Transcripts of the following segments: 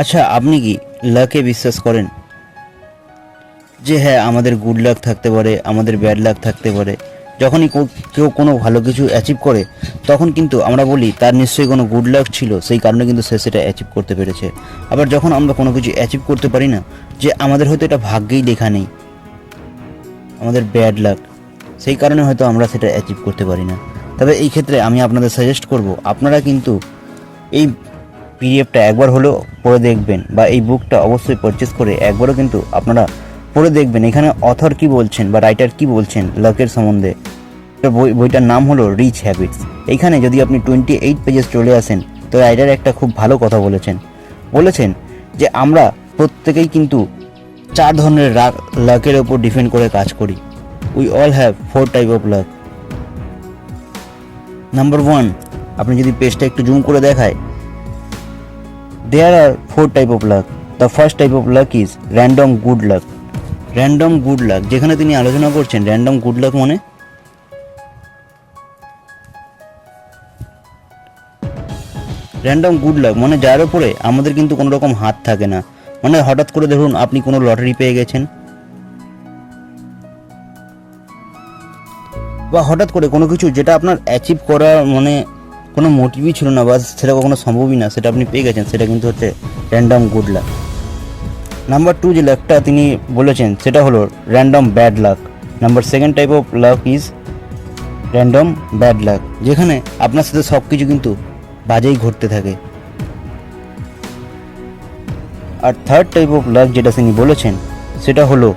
আচ্ছা আপনি কি লাকে বিশ্বাস করেন? যে হ্যাঁ আমাদের গুড লাক থাকতে পারে, আমাদের ব্যাড লাক থাকতে পারে। যখনই কেউ কোনো ভালো কিছু অ্যাচিভ করে, তখন কিন্তু আমরা বলি, তার নিশ্চয়ই কোনো গুড লাক ছিল, সেই কারণে কিন্তু সে সেটা অ্যাচিভ করতে পেরেছে। আবার যখন আমরা কোনো কিছু অ্যাচিভ করতে পারি না, যে আমাদের হয়তো এটা ভাগ্যেই লেখা নেই, আমাদের ব্যাড লাক সেই কারণে হয়তো আমরা সেটা অ্যাচিভ করতে পারি না। তবে এই ক্ষেত্রে আমি আপনাদের সাজেস্ট করব, আপনারা কিন্তু এই পিডিএফটা একবার হলেও পড়ে দেখবেন বা এই বুকটা অবশ্যই পারচেস করে একবারও কিন্তু আপনারা পড়ে দেখবেন। এখানে অথর কি বলছেন বা রাইটার কি বলছেন লাকের সম্বন্ধে? বই, বইটার নাম হলো রিচ হ্যাবিটস এইখানে যদি আপনি টোয়েন্টি এইট পেজেস চলে আসেন, তো রাইটার একটা খুব ভালো কথা বলেছেন। বলেছেন যে আমরা প্রত্যেকেই কিন্তু চার ধরনের লাকের ওপর ডিপেন্ড করে কাজ করি। We all have four type of luck number one আপনি যদি পেজটা একটু জুম করে দেখায় there are four type of luck the first type of luck is random good luck random good luck যেখানে তিনি আলোচনা করছেন র্যান্ডম গুড লাক মানে? র্যান্ডম গুড লাক মানে যার উপরে আমাদের কিন্তু কোনো রকম হাত থাকে না। মানে হঠাৎ করে ধরুন আপনি কোনো লটারি পেয়ে গেছেন। বা হঠাৎ করে কোনো কিছু যেটা আপনার অ্যাচিভ করার মানে কোনো মোটিভই ছিল না বা সেটা কখনো সম্ভবই না, সেটা আপনি পেয়ে গেছেন, সেটা কিন্তু হচ্ছে random good luck number two যে লাকটা তিনি বলেছেন, সেটা হলো random bad luck number second type of luck is random bad luck যেখানে আপনার সাথে সব কিছু কিন্তু বাজেই ঘটতে থাকে। আর থার্ড টাইপ অফ লাক যেটা তিনি বলেছেন, সেটা হলো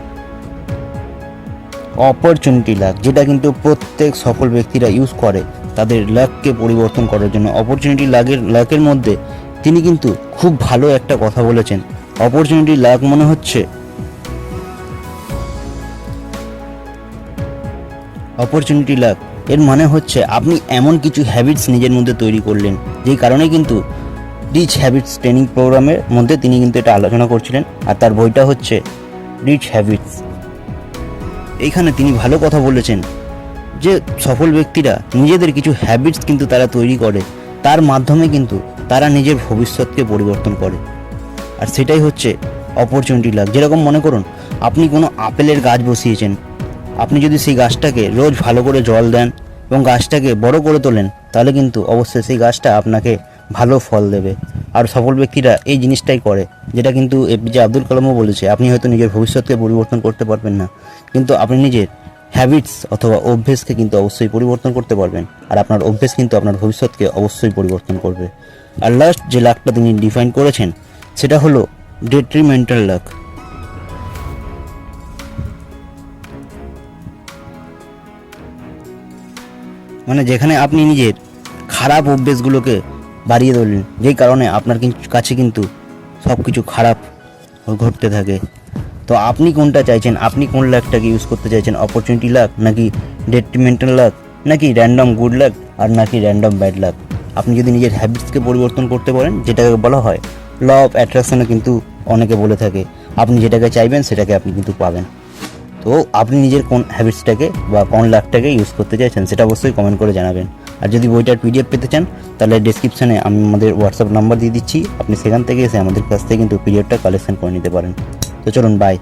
অপরচুনিটি লাক যেটা কিন্তু প্রত্যেক সফল ব্যক্তিরা ইউজ করে। তাদের লাককে পরিবর্তন করার জন্য অপরচুনিটি লাকের লাকের মধ্যে তিনি কিন্তু খুব ভালো একটা কথা বলেছেন। অপরচুনিটি লাক মনে হচ্ছে অপরচুনিটি লাক এর মানে হচ্ছে আপনি এমন কিছু হ্যাবিটস নিজের মধ্যে তৈরি করলেন, যেই কারণে কিন্তু রিচ হ্যাবিটস ট্রেনিং প্রোগ্রামের মধ্যে তিনি কিন্তু এটা আলোচনা করছিলেন। আর তার বইটা হচ্ছে রিচ হ্যাবিটস এইখানে তিনি ভালো কথা বলেছেন। যে সফল ব্যক্তিরা নিজেদের কিছু হ্যাবিটস কিন্তু তারা তৈরি করে, তার মাধ্যমে কিন্তু তারা নিজের ভবিষ্যৎকে পরিবর্তন করে। আর সেটাই হচ্ছে অপরচুনিটি লাভ যেরকম মনে করুন, আপনি কোনো আপেলের গাছ বসিয়েছেন। আপনি যদি সেই গাছটাকে রোজ ভালো করে জল দেন এবং গাছটাকে বড় করে তোলেন, তাহলে কিন্তু অবশ্যই সেই গাছটা আপনাকে ভালো ফল দেবে। আর সফল ব্যক্তিরা এই জিনিসটাই করে, যেটা কিন্তু এপিজে আব্দুল কালামও বলেছে, আপনি হয়তো নিজের ভবিষ্যৎকে পরিবর্তন করতে পারবেন না। কিন্তু আপনি নিজের হ্যাবিটস অথবা অভ্যেসকে কিন্তু অবশ্যই পরিবর্তন করতে পারবেন। আর আপনার অভ্যেস কিন্তু আপনার ভবিষ্যৎকে অবশ্যই পরিবর্তন করবে। আর লাস্ট যে লাকটা তিনি ডিফাইন করেছেন, সেটা হলো ডেট্রিমেন্টাল লাক মানে যেখানে আপনি নিজের খারাপ অভ্যেসগুলোকে বাড়িয়ে তুললেন যেই কারণে আপনার কাছে কিন্তু সব কিছু খারাপ ঘটতে থাকে। তো আপনি কোনটা চাইছেন? আপনি কোন লাকটাকে ইউজ করতে চাইছেন? অপরচুনিটি লাক নাকি ডেট্রিমেন্টাল লাক নাকি র্যান্ডম গুড লাক আর নাকি র্যান্ডম ব্যাড লাক আপনি যদি নিজের হ্যাবিটসকে পরিবর্তন করতে পারেন যেটাকে বলা হয় ল অফ অ্যাট্রাকশনে কিন্তু অনেকে বলে থাকে। আপনি যেটাকে চাইবেন, সেটাকে আপনি কিন্তু পাবেন। তো আপনি নিজের কোন হ্যাবিটসটাকে বা কোন লাকটাকে ইউজ করতে চাইছেন, সেটা অবশ্যই কমেন্ট করে জানাবেন। আর যদি বইটার পিডিএফ পেতে চান, তাহলে ডিসক্রিপশানে আমি আমাদের হোয়াটসঅ্যাপ নাম্বার দিয়ে দিচ্ছি। আপনি সেখান থেকে এসে আমাদের কাছ থেকে কিন্তু পিডিএফটা কালেকশন করে নিতে পারেন। তো চলুন বাই